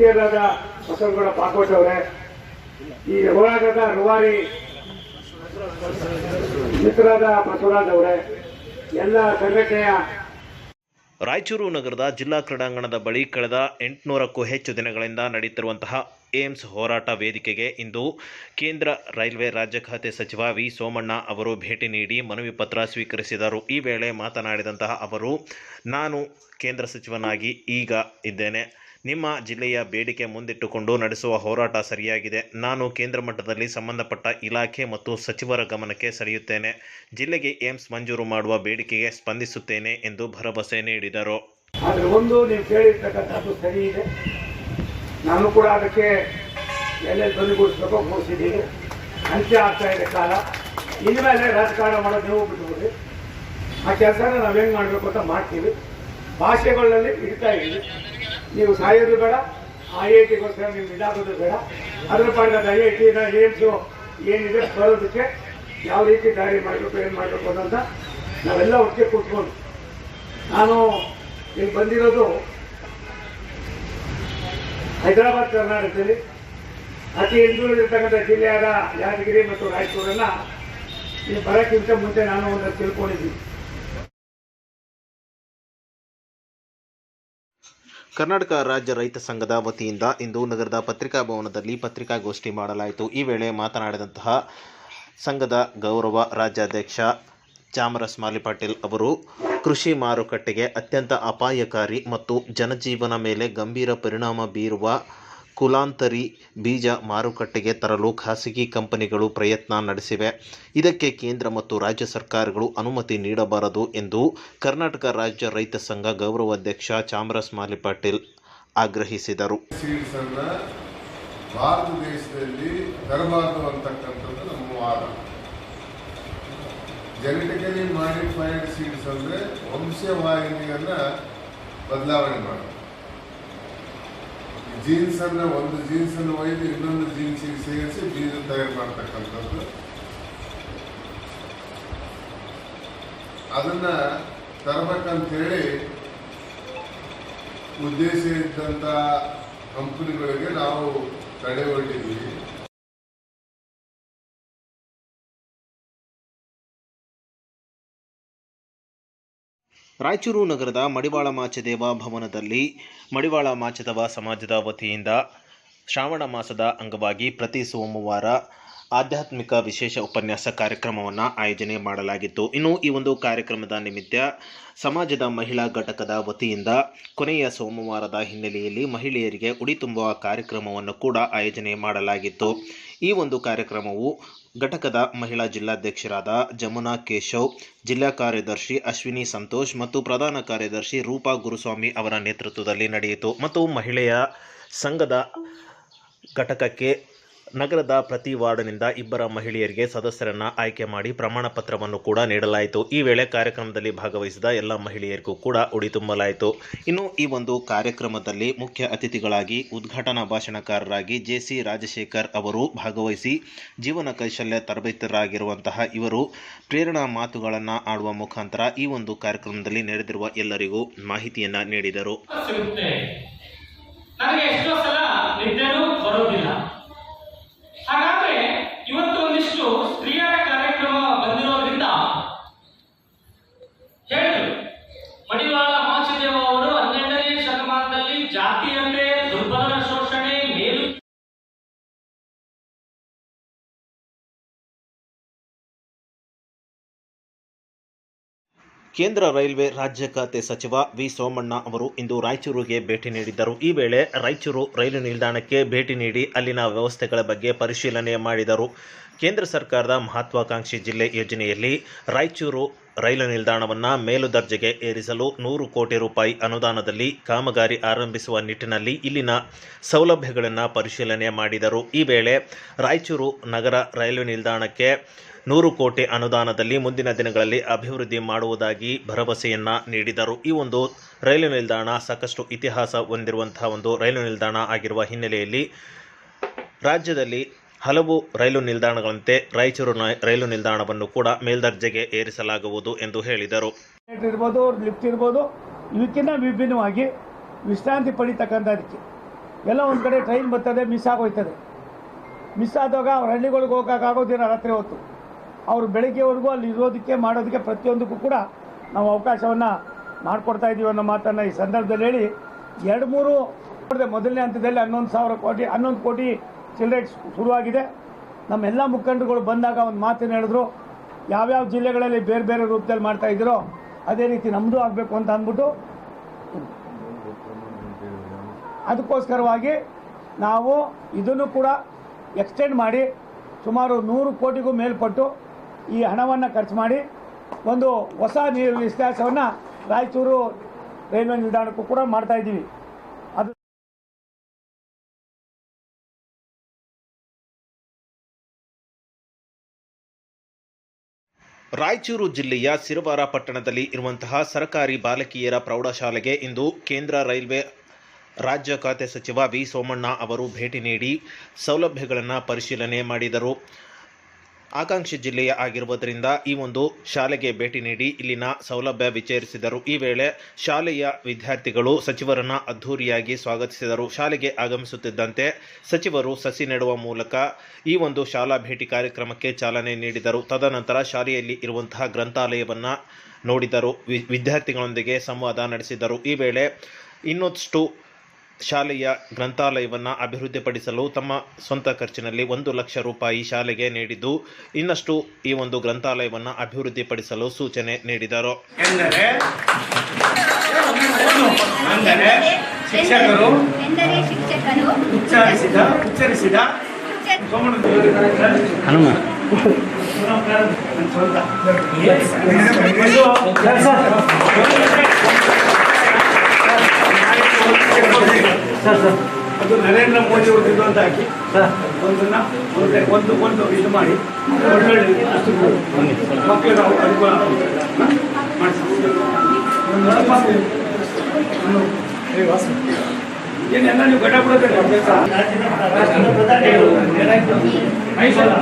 ಹಿರಿಯರಾದ ಬಸವಗೌಡ ಪಾಕೋಟ್ ಅವರೇ. ಈ ಹೋರಾಟದ ರೂವಾರಿ ಮಿತ್ರರಾದ ಬಸವರಾಜ್ ಅವರೇ. ಎಲ್ಲ ಸಂಘಟನೆಯ ರಾಯಚೂರು ನಗರದ ಜಿಲ್ಲಾ ಕ್ರೀಡಾಂಗಣದ ಬಳಿ ಕಳೆದ ಎಂಟುನೂರಕ್ಕೂ ಹೆಚ್ಚು ದಿನಗಳಿಂದ ನಡೆಯುತ್ತಿರುವಂತಹ ಏಮ್ಸ್ ಹೋರಾಟ ವೇದಿಕೆಗೆ ಇಂದು ಕೇಂದ್ರ ರೈಲ್ವೆ ರಾಜ್ಯ ಖಾತೆ ಸಚಿವ ವಿ ಸೋಮಣ್ಣ ಅವರು ಭೇಟಿ ನೀಡಿ ಮನವಿ ಪತ್ರ ಸ್ವೀಕರಿಸಿದರು. ಈ ವೇಳೆ ಮಾತನಾಡಿದಂತಹ ಅವರು, ನಾನು ಕೇಂದ್ರ ಸಚಿವನಾಗಿ ಈಗ ಇದ್ದೇನೆ. ನಿಮ್ಮ ಜಿಲ್ಲೆಯ ಬೇಡಿಕೆ ಮುಂದಿಟ್ಟುಕೊಂಡು ನಡೆಸುವ ಹೋರಾಟ ಸರಿಯಾಗಿದೆ. ನಾನು ಕೇಂದ್ರ ಮಟ್ಟದಲ್ಲಿ ಸಂಬಂಧಪಟ್ಟ ಇಲಾಖೆ ಮತ್ತು ಸಚಿವರ ಗಮನಕ್ಕೆ ಸರಿಯುತ್ತೇನೆ. ಜಿಲ್ಲೆಗೆ ಏಮ್ಸ್ ಮಂಜೂರು ಮಾಡುವ ಬೇಡಿಕೆಗೆ ಸ್ಪಂದಿಸುತ್ತೇನೆ ಎಂದು ಭರವಸೆ ನೀಡಿದರು. ಆದರೆ ಒಂದು ನೀವು ಕೇಳಿರ್ತಕ್ಕಂಥದ್ದು ಸರಿ ಇದೆ. ನಾನು ಕೂಡ ಅದಕ್ಕೆ ಎಲ್ಲೆಲ್ಲಿ ಧ್ವನಿಗೂಡಿಸ್ಬೇಕೋ ಕೂಡಿಸಿದ್ದೀನಿ ಅಂತ್ಯ ಆಗ್ತಾ ಇದೆ ಕಾಲ. ಇನ್ಮೇಲೆ ರಾಜಕಾರಣ ಮಾಡೋದು ನೀವು ಬಿಟ್ಬಿಡಿ ಆ ಕೆಲಸನ ನಾವು ಹೆಂಗೆ ಮಾಡಬೇಕು ಅಂತ ಮಾಡ್ತೀವಿ. ಭಾಷೆಗಳಲ್ಲಿ ಇಡ್ತಾ ಇದ್ದೀವಿ. ನೀವು ಸಾಯೋದು ಬೇಡ ಐ ಐ ಟಿಗೋಸ್ಕರ ನೀವು ಇದಾಗೋದು ಬೇಡ. ಅದ್ರ ಪಾಡಿದ ಐ ಐ ಟಿನ ಏಮ್ಸು ಏನಿದೆ ಬರೋದಕ್ಕೆ ಯಾವ ರೀತಿ ದಾರಿ ಮಾಡಬೇಕು, ಏನು ಮಾಡಬೇಕು ಅಂತ ನಾವೆಲ್ಲ ಒಟ್ಟಿಗೆ ಕೂತ್ಕೊಂಡು. ನಾನು ಇಲ್ಲಿ ಬಂದಿರೋದು ಹೈದರಾಬಾದ್, ಕರ್ನಾಟಕದಲ್ಲಿ. ಅತಿ ಹಿಂದುಳಿದಿರ್ತಕ್ಕಂಥ ಜಿಲ್ಲೆಯಾದ ಯಾದಗಿರಿ ಮತ್ತು ರಾಯಚೂರನ್ನ ಇಲ್ಲಿ ಬರೋಕ್ಕಿಂತ ಮುಂಚೆ ನಾನು ಒಂದು ತಿಳ್ಕೊಂಡಿದ್ದೀನಿ. ಕರ್ನಾಟಕ ರಾಜ್ಯ ರೈತ ಸಂಘದ ವತಿಯಿಂದ ಇಂದು ನಗರದ ಪತ್ರಿಕಾ ಭವನದಲ್ಲಿ ಪತ್ರಿಕಾಗೋಷ್ಠಿ ಮಾಡಲಾಯಿತು. ಈ ವೇಳೆ ಮಾತನಾಡಿದಂತಹ ಸಂಘದ ಗೌರವ ರಾಜ್ಯಾಧ್ಯಕ್ಷ ಚಾಮರಸ್ ಮಾಲಿ ಪಾಟೀಲ್ ಅವರು, ಕೃಷಿ ಮಾರುಕಟ್ಟೆಗೆ ಅತ್ಯಂತ ಅಪಾಯಕಾರಿ ಮತ್ತು ಜನಜೀವನ ಮೇಲೆ ಗಂಭೀರ ಪರಿಣಾಮ ಬೀರುವ ಕುಲಾಂತರಿ ಬೀಜ ಮಾರುಕಟ್ಟೆಗೆ ತರಲು ಖಾಸಗಿ ಕಂಪನಿಗಳು ಪ್ರಯತ್ನ ನಡೆಸಿವೆ. ಇದಕ್ಕೆ ಕೇಂದ್ರ ಮತ್ತು ರಾಜ್ಯ ಸರ್ಕಾರಗಳು ಅನುಮತಿ ನೀಡಬಾರದು ಎಂದು ಕರ್ನಾಟಕ ರಾಜ್ಯ ರೈತ ಸಂಘ ಗೌರವಾಧ್ಯಕ್ಷ ಚಾಮರಸ್ ಮಾಲಿ ಪಾಟೀಲ್ ಆಗ್ರಹಿಸಿದರು. ಭಾರತ ದೇಶದಲ್ಲಿ ತರಬಾರದು ಅಂತಕ್ಕಂಥದ್ದು ನಮ್ಮ ವಾದ. ಜೆನೆಟಿಕಲಿ ಮಾಡಿಫೈಡ್ ಸೀಡ್ಸ್ ಅಂದರೆ ವಂಶವಾಹಿನಿಯನ್ನು ಬದಲಾವಣೆ ಮಾಡೋದು. ಜೀನ್ಸ್ ಅನ್ನ ಒಂದು ಜೀನ್ಸ್ ಅನ್ನು ಒಯ್ದು ಇನ್ನೊಂದು ಜೀನ್ಸಿಗೆ ಸೇರಿಸಿ ಬೀಜ ತಯಾರು ಮಾಡ್ತಕ್ಕಂಥದ್ದು. ಅದನ್ನ ತರಬೇಕಂತೇಳಿ ಉದ್ದೇಶ ಇದ್ದಂತ ಕಂಪನಿಗಳಿಗೆ ನಾವು ತಡೆ ಒಡ್ಡಿದ್ವಿ ರಾಯಚೂರು ನಗರದ ಮಡಿವಾಳ ಮಾಚದೇವ ಭವನದಲ್ಲಿ ಮಡಿವಾಳ ಮಾಚದೇವ ಸಮಾಜದ ವತಿಯಿಂದ ಶ್ರಾವಣ ಮಾಸದ ಅಂಗವಾಗಿ ಪ್ರತಿ ಸೋಮವಾರ ಆಧ್ಯಾತ್ಮಿಕ ವಿಶೇಷ ಉಪನ್ಯಾಸ ಕಾರ್ಯಕ್ರಮವನ್ನು ಆಯೋಜನೆ ಮಾಡಲಾಗಿತ್ತು. ಇನ್ನು ಈ ಒಂದು ಕಾರ್ಯಕ್ರಮದ ನಿಮಿತ್ತ ಸಮಾಜದ ಮಹಿಳಾ ಘಟಕದ ವತಿಯಿಂದ ಕೊನೆಯ ಸೋಮವಾರದ ಹಿನ್ನೆಲೆಯಲ್ಲಿ ಮಹಿಳೆಯರಿಗೆ ಉಡಿ ತುಂಬುವ ಕಾರ್ಯಕ್ರಮವನ್ನು ಕೂಡ ಆಯೋಜನೆ ಮಾಡಲಾಗಿತ್ತು. ಈ ಒಂದು ಕಾರ್ಯಕ್ರಮವು ಘಟಕದ ಮಹಿಳಾ ಜಿಲ್ಲಾಧ್ಯಕ್ಷರಾದ ಜಮುನಾ ಕೇಶವ್, ಜಿಲ್ಲಾ ಕಾರ್ಯದರ್ಶಿ ಅಶ್ವಿನಿ ಸಂತೋಷ್ ಮತ್ತು ಪ್ರಧಾನ ಕಾರ್ಯದರ್ಶಿ ರೂಪಾ ಗುರುಸ್ವಾಮಿ ಅವರ ನೇತೃತ್ವದಲ್ಲಿ ನಡೆಯಿತು. ಮತ್ತು ಮಹಿಳೆಯ ಸಂಘದ ಘಟಕಕ್ಕೆ ನಗರದ ಪ್ರತಿ ವಾರ್ಡ್ನಿಂದ ಇಬ್ಬರ ಮಹಿಳೆಯರಿಗೆ ಸದಸ್ಯರನ್ನ ಆಯ್ಕೆ ಮಾಡಿ ಪ್ರಮಾಣ ಪತ್ರವನ್ನು ಕೂಡ ನೀಡಲಾಯಿತು. ಈ ವೇಳೆ ಕಾರ್ಯಕ್ರಮದಲ್ಲಿ ಭಾಗವಹಿಸಿದ ಎಲ್ಲ ಮಹಿಳೆಯರಿಗೂ ಕೂಡ ಉಡಿ ತುಂಬಲಾಯಿತು. ಇನ್ನು ಈ ಒಂದು ಕಾರ್ಯಕ್ರಮದಲ್ಲಿ ಮುಖ್ಯ ಅತಿಥಿಗಳಾಗಿ ಉದ್ಘಾಟನಾ ಭಾಷಣಕಾರರಾಗಿ ಜೆ ಸಿ ರಾಜಶೇಖರ್ ಅವರು ಭಾಗವಹಿಸಿ ಜೀವನ ಕೌಶಲ್ಯ ತರಬೇತರಾಗಿರುವಂತಹ ಇವರು ಪ್ರೇರಣಾ ಮಾತುಗಳನ್ನು ಆಡುವ ಮುಖಾಂತರ ಈ ಒಂದು ಕಾರ್ಯಕ್ರಮದಲ್ಲಿ ನಡೆದಿರುವ ಎಲ್ಲರಿಗೂ ಮಾಹಿತಿಯನ್ನ ನೀಡಿದರು. ಕೇಂದ್ರ ರೈಲ್ವೆ ರಾಜ್ಯ ಖಾತೆ ಸಚಿವ ವಿ ಸೋಮಣ್ಣ ಅವರು ಇಂದು ರಾಯಚೂರಿಗೆ ಭೇಟಿ ನೀಡಿದ್ದರು. ಈ ವೇಳೆ ರಾಯಚೂರು ರೈಲು ನಿಲ್ದಾಣಕ್ಕೆ ಭೇಟಿ ನೀಡಿ ಅಲ್ಲಿನ ವ್ಯವಸ್ಥೆಗಳ ಬಗ್ಗೆ ಪರಿಶೀಲನೆ ಮಾಡಿದರು. ಕೇಂದ್ರ ಸರ್ಕಾರದ ಮಹತ್ವಾಕಾಂಕ್ಷಿ ಜಿಲ್ಲೆ ಯೋಜನೆಯಲ್ಲಿ ರಾಯಚೂರು ರೈಲು ನಿಲ್ದಾಣವನ್ನು ಮೇಲುದರ್ಜೆಗೆ ಏರಿಸಲು ನೂರು ಕೋಟಿ ರೂಪಾಯಿ ಅನುದಾನದಲ್ಲಿ ಕಾಮಗಾರಿ ಆರಂಭಿಸುವ ನಿಟ್ಟಿನಲ್ಲಿ ಇಲ್ಲಿನ ಸೌಲಭ್ಯಗಳನ್ನು ಪರಿಶೀಲನೆ ಮಾಡಿದರು. ಈ ವೇಳೆ ರಾಯಚೂರು ನಗರ ರೈಲು ನಿಲ್ದಾಣಕ್ಕೆ ನೂರು ಕೋಟಿ ಅನುದಾನದಲ್ಲಿ ಮುಂದಿನ ದಿನಗಳಲ್ಲಿ ಅಭಿವೃದ್ಧಿ ಮಾಡುವುದಾಗಿ ಭರವಸೆಯನ್ನ ನೀಡಿದರು. ಈ ಒಂದು ರೈಲು ನಿಲ್ದಾಣ ಸಾಕಷ್ಟು ಇತಿಹಾಸ ಹೊಂದಿರುವಂತಹ ಒಂದು ರೈಲು ನಿಲ್ದಾಣ ಆಗಿರುವ ಹಿನ್ನೆಲೆಯಲ್ಲಿ ರಾಜ್ಯದಲ್ಲಿ ಹಲವು ರೈಲು ನಿಲ್ದಾಣಗಳಂತೆ ರಾಯಚೂರು ರೈಲು ನಿಲ್ದಾಣವನ್ನು ಕೂಡ ಮೇಲ್ದರ್ಜೆಗೆ ಏರಿಸಲಾಗುವುದು ಎಂದು ಹೇಳಿದರು. ಇರ್ಬೋದು ಲಿಫ್ಟ್ ಇರ್ಬೋದು, ಇದಕ್ಕಿಂತ ವಿಭಿನ್ನವಾಗಿ ವಿಶ್ರಾಂತಿ ಪಡಿತಕ್ಕಂಥದಕ್ಕೆ ಎಲ್ಲ ಒಂದು ಕಡೆ ಟ್ರೈನ್ ಬರ್ತದೆ ಮಿಸ್ ಆಗೋಯ್ತದೆ. ಮಿಸ್ ಆದಾಗ ಅವ್ರ ಹಳ್ಳಿಗಳಿಗೆ ಹೋಗೋಕ್ಕಾಗೋದಿಲ್ಲ ರಾತ್ರಿ ಹೊತ್ತು. ಅವರು ಬೆಳಗ್ಗೆವರೆಗೂ ಅಲ್ಲಿ ಇರೋದಕ್ಕೆ ಮಾಡೋದಕ್ಕೆ ಪ್ರತಿಯೊಂದಕ್ಕೂ ಕೂಡ ನಾವು ಅವಕಾಶವನ್ನು ಮಾಡಿಕೊಡ್ತಾ ಇದ್ದೀವಿ ಅನ್ನೋ ಮಾತನ್ನು ಈ ಸಂದರ್ಭದಲ್ಲಿ ಹೇಳಿ. ಎರಡು ಮೂರು ಮೊದಲನೇ ಹಂತದಲ್ಲಿ ಹನ್ನೊಂದು ಸಾವಿರ ಕೋಟಿ, ಹನ್ನೊಂದು ಕೋಟಿ ಚಿಲ್ಲರೆ ಶುರುವಾಗಿದೆ. ನಮ್ಮೆಲ್ಲ ಮುಖಂಡರುಗಳು ಬಂದಾಗ ಒಂದು ಮಾತನ್ನು ಹೇಳಿದ್ರು. ಯಾವ್ಯಾವ ಜಿಲ್ಲೆಗಳಲ್ಲಿ ಬೇರೆ ಬೇರೆ ರೂಪದಲ್ಲಿ ಮಾಡ್ತಾ ಇದ್ದೀರೋ ಅದೇ ರೀತಿ ನಮ್ಮದು ಆಗಬೇಕು ಅಂತ ಅಂದ್ಬಿಟ್ಟು ಅದಕ್ಕೋಸ್ಕರವಾಗಿ ನಾವು ಇದನ್ನು ಕೂಡ ಎಕ್ಸ್ಟೆಂಡ್ ಮಾಡಿ ಸುಮಾರು ನೂರು ಕೋಟಿಗೂ ಮೇಲ್ಪಟ್ಟು ಈ ಹಣವನ್ನು ಖರ್ಚು ಮಾಡಿ ಒಂದು ಹೊಸ ನೀರು ನಿಷ್ಕಾಸವನ್ನು ರಾಯಚೂರು ರೈಲ್ವೆ ನಿಲ್ದಾಣಕ್ಕೂ ಕೂಡ ಮಾಡ್ತಾ ಇದ್ದೀವಿ. ಅದು ರಾಯಚೂರು ಜಿಲ್ಲೆಯ ಸಿರವಾರ ಪಟ್ಟಣದಲ್ಲಿ ಇರುವಂತಹ ಸರ್ಕಾರಿ ಬಾಲಕಿಯರ ಪ್ರೌಢಶಾಲೆಗೆ ಇಂದು ಕೇಂದ್ರ ರೈಲ್ವೆ ರಾಜ್ಯ ಖಾತೆ ಸಚಿವ ವಿ ಸೋಮಣ್ಣ ಅವರು ಭೇಟಿ ನೀಡಿ ಸೌಲಭ್ಯಗಳನ್ನು ಪರಿಶೀಲನೆ ಮಾಡಿದರು. ಆಕಾಂಕ್ಷಿ ಜಿಲ್ಲೆಯ ಆಗಿರುವುದರಿಂದ ಈ ಒಂದು ಶಾಲೆಗೆ ಭೇಟಿ ನೀಡಿ ಇಲ್ಲಿನ ಸೌಲಭ್ಯ ವಿಚಾರಿಸಿದರು. ಈ ವೇಳೆ ಶಾಲೆಯ ವಿದ್ಯಾರ್ಥಿಗಳು ಸಚಿವರನ್ನ ಅದ್ಧೂರಿಯಾಗಿ ಸ್ವಾಗತಿಸಿದರು. ಶಾಲೆಗೆ ಆಗಮಿಸುತ್ತಿದ್ದಂತೆ ಸಚಿವರು ಸಸಿ ನೆಡುವ ಮೂಲಕ ಈ ಒಂದು ಶಾಲಾ ಭೇಟಿ ಕಾರ್ಯಕ್ರಮಕ್ಕೆ ಚಾಲನೆ ನೀಡಿದರು. ತದನಂತರ ಶಾಲೆಯಲ್ಲಿ ಇರುವಂತಹ ಗ್ರಂಥಾಲಯವನ್ನು ನೋಡಿದರು. ವಿದ್ಯಾರ್ಥಿಗಳೊಂದಿಗೆ ಸಂವಾದ ನಡೆಸಿದರು. ಈ ವೇಳೆ ಇನ್ನಷ್ಟು ಶಾಲೆಯ ಗ್ರಂಥಾಲಯವನ್ನು ಅಭಿವೃದ್ಧಿಪಡಿಸಲು ತಮ್ಮ ಸ್ವಂತ ಖರ್ಚಿನಲ್ಲಿ ಒಂದು ಲಕ್ಷ ರೂಪಾಯಿ ಶಾಲೆಗೆ ನೀಡಿದ್ದು ಇನ್ನಷ್ಟು ಈ ಒಂದು ಗ್ರಂಥಾಲಯವನ್ನು ಅಭಿವೃದ್ಧಿಪಡಿಸಲು ಸೂಚನೆ ನೀಡಿದರು. ಶಿಕ್ಷಕರು ಎಂದರೆ ಶಿಕ್ಷಕರು ಉಚ್ಚರಿಸಿದ ಉಚ್ಚರಿಸಿದ ಉಚ್ಚ- ಸೋಮಣ್ಣ ಅದು ನರೇಂದ್ರ ಮೋದಿ ಅವ್ರದ್ದು ಅಂತ ಹಾಕಿ. ಒಂದನ್ನ ಒಂದು ಒಂದು ಇದು ಮಾಡಿ. ಒಳ್ಳೊಳ್ಳೆ ಅವು ಅನುಕೂಲ? ಮಾಡ್ಸಿ. ಏನೆಲ್ಲ ನೀವು ಗಡ್ಡ ಬಿಡೋದಿಲ್ಲ ಮೈಸೂರು.